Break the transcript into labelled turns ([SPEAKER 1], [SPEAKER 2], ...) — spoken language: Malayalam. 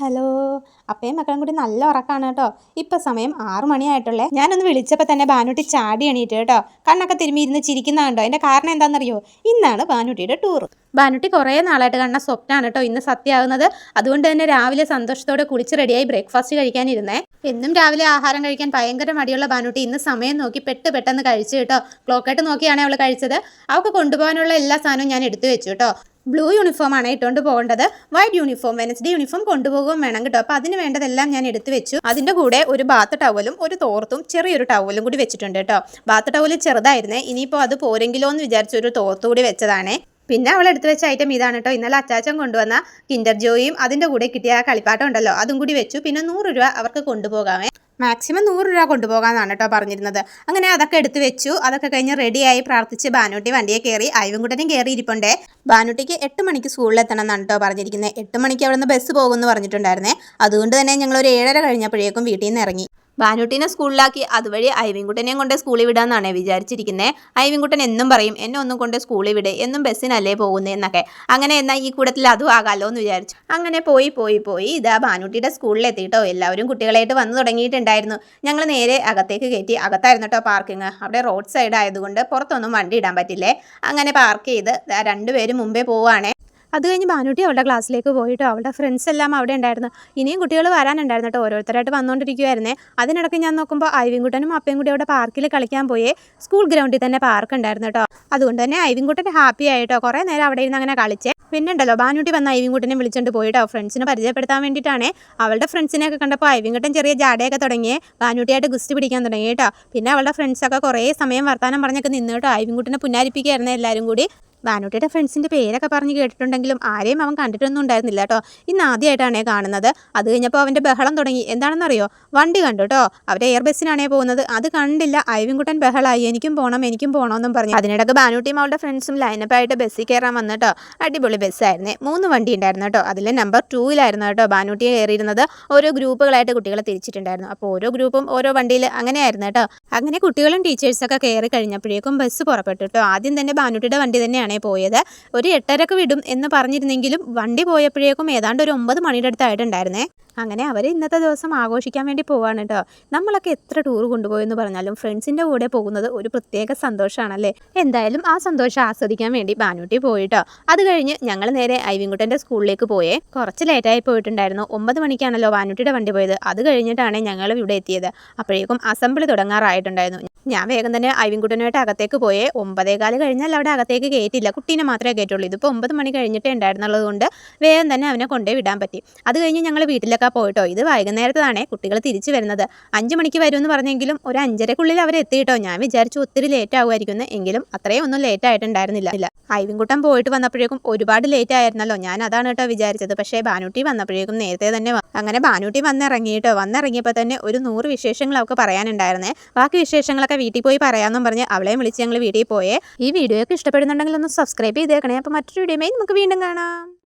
[SPEAKER 1] ഹലോ. അപ്പേ മക്കളും കൂടി നല്ല ഉറക്കാണ് കേട്ടോ. ഇപ്പൊ സമയം ആറു മണിയായിട്ടുള്ളേ. ഞാനൊന്ന് വിളിച്ചപ്പോൾ തന്നെ ബാനുട്ടി ചാടി എണീറ്റ് കേട്ടോ. കണ്ണൊക്കെ തിരുമ്മി ഇരുന്ന് ചിരിക്കുന്ന കണ്ടോ? അതിന്റെ കാരണം എന്താണെന്നറിയോ? ഇന്നാണ് ബാനുട്ടിയുടെ ടൂർ ബാനുട്ടി കുറേ നാളായിട്ട് കണ്ട സ്വപ്നമാണ് കേട്ടോ ഇന്ന് സത്യമാകുന്നത് അതുകൊണ്ട് തന്നെ രാവിലെ സന്തോഷത്തോടെ കുളിച്ച് റെഡിയായി ബ്രേക്ക്ഫാസ്റ്റ് കഴിക്കാനിരുന്നേ. എന്നും രാവിലെ ആഹാരം കഴിക്കാൻ ഭയങ്കര മടിയുള്ള ബാനുട്ടി ഇന്ന് സമയം നോക്കി പെട്ട് പെട്ടെന്ന് കഴിച്ചു കേട്ടോ. ക്ലോക്കായിട്ട് നോക്കിയാണ് അവൾ കഴിച്ചത്. അവൾക്ക് കൊണ്ടുപോകാനുള്ള എല്ലാ സാധനവും ഞാൻ എടുത്തു വെച്ചു കേട്ടോ. ബ്ലൂ യൂണിഫോം ആണ് ഇട്ടുകൊണ്ട് പോകേണ്ടത്. വൈറ്റ് യൂണിഫോം വെനസ്ഡേ യൂണിഫോം കൊണ്ടുപോകുകയും വേണം കേട്ടോ. അപ്പോൾ അതിന് വേണ്ടതെല്ലാം ഞാൻ എടുത്തു വെച്ചു. അതിന്റെ കൂടെ ഒരു ബാത്ത് ടവലും ഒരു തോർത്തും ചെറിയൊരു ടവലും കൂടി വെച്ചിട്ടുണ്ട് കേട്ടോ. ബാത്ത് ടവൽ ചെറുതായിരുന്നേ. ഇനിയിപ്പോൾ അത് പോരെങ്കിലോ എന്ന് വിചാരിച്ച് ഒരു കൂടി വെച്ചതാണേ. പിന്നെ അവൾ എടുത്തു വെച്ച ഐറ്റം ഇതാണ് കേട്ടോ ഇന്നലെ അച്ചാച്ചൻ കൊണ്ടുവന്ന കിൻഡർ ജോയും അതിന്റെ കൂടെ കിട്ടിയ ആ കളിപ്പാട്ടം ഉണ്ടല്ലോ. അതും കൂടി വെച്ചു. പിന്നെ നൂറ് രൂപ അവർക്ക് കൊണ്ടുപോകാമേ. മാക്സിമം നൂറ് രൂപ കൊണ്ടുപോകാമെന്നാണ് കേട്ടോ പറഞ്ഞിരുന്നത്. അങ്ങനെ അതൊക്കെ എടുത്തു വെച്ചു. അതൊക്കെ കഴിഞ്ഞ് റെഡിയായി പ്രാർത്ഥിച്ച് ബാനൂട്ടി വണ്ടിയെ കയറി അയവൻകുട്ടനും കയറി ഇരിപ്പുണ്ടേ. ബാനൂട്ടിക്ക് എട്ട് മണിക്ക് സ്കൂളിൽ എത്തണം എന്നാണ് കേട്ടോ പറഞ്ഞിരിക്കുന്നത് എട്ട് മണിക്ക് അവിടെ നിന്ന് ബസ് പോകുമെന്ന് പറഞ്ഞിട്ടുണ്ടായിരുന്നേ. അതുകൊണ്ട് തന്നെ ഞങ്ങൾ ഒരു ഏഴര കഴിഞ്ഞപ്പോഴേക്കും വീട്ടിൽ നിന്ന് ഇറങ്ങി. ബാനൂട്ടിനെ സ്കൂളിലാക്കി. അതുവഴി ഐവിൻകുട്ടനെയും കൊണ്ട് സ്കൂളിൽ വിടാന്നാണ് വിചാരിച്ചിരിക്കുന്നത് ഐവിൻകുട്ടൻ എന്നും പറയും എന്നെ ഒന്നും കൊണ്ട് സ്കൂളിൽ വിട് എന്നും ബസ്സിനല്ലേ പോകുന്നത് എന്നൊക്കെ. അങ്ങനെ എന്നാൽ ഈ കൂടത്തിൽ അതും ആകാമല്ലോ എന്ന് വിചാരിച്ചു. അങ്ങനെ പോയി പോയി പോയി ഇതാ ബാനൂട്ടിയുടെ സ്കൂളിലെത്തിയിട്ടോ എല്ലാവരും കുട്ടികളായിട്ട് വന്നു തുടങ്ങിയിട്ടുണ്ടായിരുന്നു. ഞങ്ങൾ നേരെ അകത്തേക്ക് കയറ്റി അകത്തായിരുന്നു കേട്ടോ പാർക്കിങ്. അവിടെ റോഡ് സൈഡ് ആയതുകൊണ്ട് പുറത്തൊന്നും വണ്ടി ഇടാൻ പറ്റില്ലേ? അങ്ങനെ പാർക്ക് ചെയ്ത് രണ്ടുപേരും മുമ്പേ പോവുകയാണേ അത് കഴിഞ്ഞ് ബാനുട്ടി അവളുടെ ക്ലാസ്സിലേക്ക് പോയിട്ടോ അവളുടെ ഫ്രണ്ട്സ് എല്ലാം അവിടെ ഉണ്ടായിരുന്നു. ഇനിയും കുട്ടികൾ വരാനുണ്ടായിരുന്നു കേട്ടോ. ഓരോരുത്തരായിട്ട് വന്നുകൊണ്ടിരിക്കുവായിരുന്നേ അതിനിടയ്ക്ക് ഞാൻ നോക്കുമ്പോൾ ഐവിൻകുട്ടനും അപ്പയും കൂടി അവിടെ പാർക്കിൽ കളിക്കാൻ പോയേ സ്കൂൾ ഗ്രൗണ്ടിൽ തന്നെ പാർക്ക് ഉണ്ടായിരുന്നു കേട്ടോ. അതുകൊണ്ട് തന്നെ ഐവിൻകുട്ടൻ ഹാപ്പി ആയിട്ടോ കുറേ നേരം അവിടെ ഇരുന്ന് അങ്ങനെ കളിച്ചേ. പിന്നെ ഉണ്ടല്ലോ ബാനുട്ടി വന്ന ഐവിൻകുട്ടനെ വിളിച്ചുകൊണ്ട് പോയിട്ടോ ഫ്രണ്ട്സിനെ പരിചയപ്പെടുത്താൻ വേണ്ടിയിട്ടാണ് അവളുടെ ഫ്രണ്ട്സിനെയൊക്കെ കണ്ടപ്പോൾ ഐവിൻകുട്ടൻ ചെറിയ ജാടയൊക്കെ തുടങ്ങിയേ ബാനുട്ടിയായിട്ട് ഗുസ്തി പിടിക്കാൻ തുടങ്ങി കേട്ടോ. പിന്നെ അവളുടെ ഫ്രണ്ട്സൊക്കെ കുറേ സമയം വർത്തമാനം പറഞ്ഞൊക്കെ നിന്ന് കേട്ടോ. ഐവിൻകുട്ടനെ പുന്നാരിപ്പിക്കുകയായിരുന്നു എല്ലാവരും കൂടി. ബാനൂട്ടിയുടെ ഫ്രണ്ട്സിന്റെ പേരൊക്കെ പറഞ്ഞ് കേട്ടിട്ടുണ്ടെങ്കിലും ആരെയും അവൻ കണ്ടിട്ടൊന്നും ഉണ്ടായിരുന്നില്ല കേട്ടോ. ഇന്ന് ആദ്യമായിട്ടാണേ കാണുന്നത്. അത് കഴിഞ്ഞപ്പോൾ അവന്റെ ബഹളം തുടങ്ങി. എന്താണെന്നറിയോ? വണ്ടി കണ്ടു കേട്ടോ. അവർ എയർ ബസ്സിനാണേ പോകുന്നത്. അത് കണ്ടില്ല. ഐവിൻകുട്ടൻ ബഹളായി. എനിക്കും പോകണം എനിക്കും പോകണമെന്നും പറഞ്ഞു. അതിനിടയ്ക്ക് ബാനുട്ടിയും അവളുടെ ഫ്രണ്ട്സും ലൈനപ്പായിട്ട് ബസ്സിൽ കയറാൻ വന്നു കേട്ടോ. അടിപൊളി ബസ്സായിരുന്നേ. മൂന്ന് വണ്ടി ഉണ്ടായിരുന്നു കേട്ടോ. അതിൽ നമ്പർ ടൂവിലായിരുന്നു കേട്ടോ ബാനൂട്ടിയെ കയറിയിരുന്നത്. ഓരോ ഗ്രൂപ്പുകളായിട്ട് കുട്ടികളെ തിരിച്ചിട്ടുണ്ടായിരുന്നു. അപ്പോൾ ഓരോ ഗ്രൂപ്പും ഓരോ വണ്ടിയിൽ അങ്ങനെയായിരുന്നു കേട്ടോ. അങ്ങനെ കുട്ടികളും ടീച്ചേഴ്സൊക്കെ കയറി കഴിഞ്ഞപ്പോഴേക്കും ബസ് പുറപ്പെട്ടു കേട്ടോ. ആദ്യം തന്നെ ബാനൂട്ടിയുടെ വണ്ടി തന്നെയാണ് പോയത്. ഒരു എട്ടരക്ക് വിടും എന്ന് പറഞ്ഞിരുന്നെങ്കിലും വണ്ടി പോയപ്പോഴേക്കും ഏതാണ്ട് ഒരു ഒമ്പത് മണിയുടെ അടുത്തായിട്ടുണ്ടായിരുന്നേ. അങ്ങനെ അവർ ഇന്നത്തെ ദിവസം ആഘോഷിക്കാൻ വേണ്ടി പോവാണ് കേട്ടോ നമ്മളൊക്കെ എത്ര ടൂർ കൊണ്ടുപോയെന്ന് പറഞ്ഞാലും ഫ്രണ്ട്സിന്റെ കൂടെ പോകുന്നത് ഒരു പ്രത്യേക സന്തോഷമാണല്ലേ എന്തായാലും ആ സന്തോഷം ആസ്വദിക്കാൻ വേണ്ടി ബാനൂട്ടി പോയിട്ടോ അത് കഴിഞ്ഞ് ഞങ്ങൾ നേരെ ഐവിൻകുട്ടന്റെ സ്കൂളിലേക്ക് പോയേ. കുറച്ച് ലേറ്റായി പോയിട്ടുണ്ടായിരുന്നു. ഒമ്പത് മണിക്കാണല്ലോ ബാനൂട്ടിയുടെ വണ്ടി പോയത്. അത് കഴിഞ്ഞിട്ടാണ് ഞങ്ങൾ ഇവിടെ എത്തിയത്. അപ്പോഴേക്കും അസംബ്ലി തുടങ്ങാറായിട്ടുണ്ടായിരുന്നു. ഞാൻ വേഗം തന്നെ ഐവിൻകുട്ടനുമായിട്ട് അകത്തേക്ക് പോയേ. ഒമ്പതേകാൽ കഴിഞ്ഞാൽ അവിടെ അകത്തേക്ക് കയറ്റില്ല കുട്ടീനെ മാത്രമേ കയറ്റുള്ളൂ. ഇതിപ്പോൾ ഒമ്പത് മണി കഴിഞ്ഞിട്ടേ ഉണ്ടായിരുന്നുള്ളത് കൊണ്ട് വേഗം തന്നെ അവനെ കൊണ്ടേ വിടാൻ പറ്റി. അത് കഴിഞ്ഞ് ഞങ്ങൾ വീട്ടിലൊക്കെ പോയിട്ടോ. ഇത് വൈകുന്നേരത്താണേ കുട്ടികൾ തിരിച്ചു വരുന്നത്. അഞ്ച് മണിക്ക് വരുമെന്ന് പറഞ്ഞെങ്കിലും ഒരു അഞ്ചരക്കുള്ളിൽ അവർ എത്തിയിട്ടോ. ഞാൻ വിചാരിച്ചു ഒത്തിരി ലേറ്റ് ആകുമായിരിക്കുന്നു എങ്കിലും അത്രയും ഒന്നും ലേറ്റ് ആയിട്ടുണ്ടായിരുന്നില്ല. ഇല്ല പോയിട്ട് വന്നപ്പോഴേക്കും ഒരുപാട് ലേറ്റ് ആയിരുന്നല്ലോ. ഞാൻ അതാണ് കേട്ടോ വിചാരിച്ചത്. പക്ഷേ ബാനൂട്ടി വന്നപ്പോഴേക്കും നേരത്തെ തന്നെ. അങ്ങനെ ബാനൂട്ടി വന്നിറങ്ങിയിട്ടോ. വന്നിറങ്ങിയപ്പോൾ തന്നെ ഒരു നൂറ് വിശേഷങ്ങൾ പറയാനുണ്ടായിരുന്നേ. ബാക്കി വിശേഷങ്ങളൊക്കെ വീട്ടിൽ പോയി പറയാമെന്നും പറഞ്ഞ് അവളെയും വിളിച്ച് ഞങ്ങൾ വീട്ടിൽ പോയേ. ഈ വീഡിയോ ഒക്കെ ഇഷ്ടപ്പെടുന്നുണ്ടെങ്കിൽ ഒന്ന് സബ്സ്ക്രൈബ് ചെയ്തേക്കണേ. അപ്പോൾ മറ്റൊരു വീഡിയോയുമായി നമുക്ക് വീണ്ടും കാണാം.